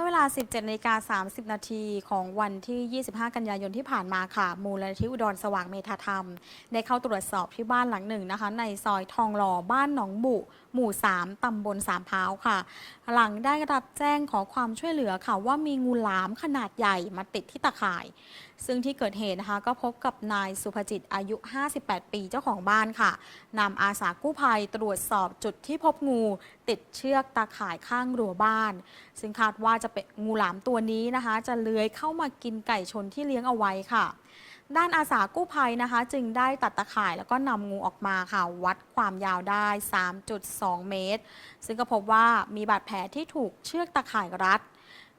มื่อเวลา 17นาฬิกา30 นาทีของวันที่ 25 กันยายนที่ผ่านมาค่ะ มูลนิธิอุดรสว่างเมธาธรรม ได้เข้าตรวจสอบที่บ้านหลังหนึ่งนะคะ ในซอยทองหล่อบ้านหนองบุ หมู่ 3 ตำบลสามพร้าวค่ะ หลังได้รับแจ้งขอความช่วยเหลือค่ะ ว่ามีงูหลามขนาดใหญ่มาติดที่ตะข่าย ซึ่งที่เกิดเหตุนะคะ ก็พบกับนายสุภจิตอายุ 58 ปีเจ้าของบ้านค่ะนำอาสากู้ภัยตรวจสอบจุดที่พบงู ติดเชือกตาข่ายข้างรั้วบ้าน ซึ่งคาดว่าจะเป็นงูหลามตัวนี้นะคะ จะเลื้อยเข้ามากินไก่ชนที่เลี้ยงเอาไว้ค่ะ ด้านอาสากู้ภัยนะคะ จึงได้ตัดตะข่ายแล้วก็นำงูออกมาค่ะ วัดความยาวได้ 3.2 เมตร ซึ่งก็พบว่ามีบาดแผลที่ถูกเชือกตะข่ายรัด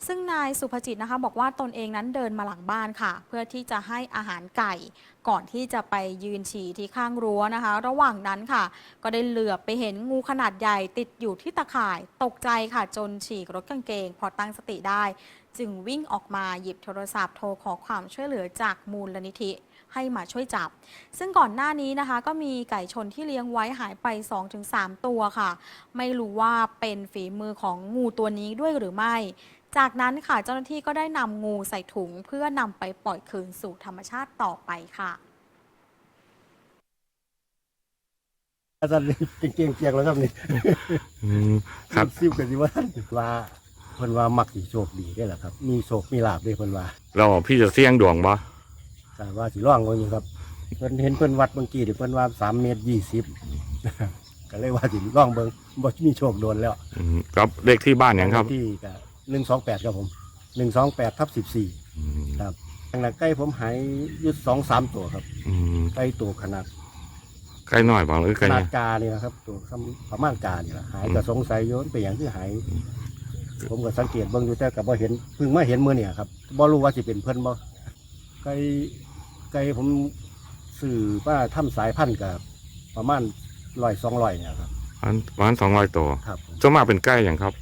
ซึ่งนายสุภจิตนะคะบอกว่าตนเองนั้นเดินมาหลังบ้านค่ะ เพื่อที่จะให้อาหารไก่ ก่อนที่จะไปยืนฉี่ที่ข้างรั้วนะคะ ระหว่างนั้นค่ะ ก็ได้เหลือบไปเห็นงูขนาดใหญ่ติดอยู่ที่ตะข่าย ตกใจค่ะจนฉีกรถกางเกง พอตั้งสติได้ จึงวิ่งออกมาหยิบโทรศัพท์โทรขอความช่วยเหลือจากมูลนิธิให้มาช่วยจับ ซึ่งก่อนหน้านี้นะคะ ก็มีไก่ชนที่เลี้ยงไว้หายไป 2-3 ตัวค่ะ ไม่รู้ว่าเป็นฝีมือของงูตัวนี้ด้วยหรือไม่ จากนั้นค่ะเจ้าหน้าที่ก็ได้นำงูใส่ถุงเพื่อนำไปปล่อยคืนสู่ธรรมชาติต่อไปค่ะอาจารย์เก่งๆเกียงแล้วครับนี่อืมครับ ซิบกันสิว่าว่าเพิ่นว่ามักสิโชคดีได้แหละครับ มีโชคมีลาบด้วยเพิ่นว่าเราพี่จะเสี่ยงดวงบ่แต่ว่าสิร่องว่าอยู่ครับเพิ่นเห็นเพิ่นวัดเมื่อกี้นี่เพิ่นว่า3เมตร20ก็เลยว่าสิร่องเบิ่งบ่มีโชคโดนแล้วอืมครับเลขที่บ้านหยังครับ ที่ก็ 128ครับผม128ทับ14อืมครับทางนั้นใกล้ผมหายอยุด2 3ตัวครับอืมใกล้ตัวขนาดใกล้หน่อยบ่หรือขใกล้นาเนี่ดยกานี่นะครับ ตัวซ้ำประมาณกานี่ล่ะหายก็สงสัยโยนไปอย่างที่หาย ผมก็สังเกตเบิ่งอยู่แต่ก็บ่เห็นเพิ่งมาเห็นมื้อเนี่ยครับบ่รู้ว่าสิเป็นเพิ่นบ่ไก่ไก่ผมสื่อว่าทำสายพันธุ์กับประมาณ100 200เนี่ยครับ ประมาณประมาณสองร้อยตัวครับผมจะมาเป็นใกล้อย่างครับ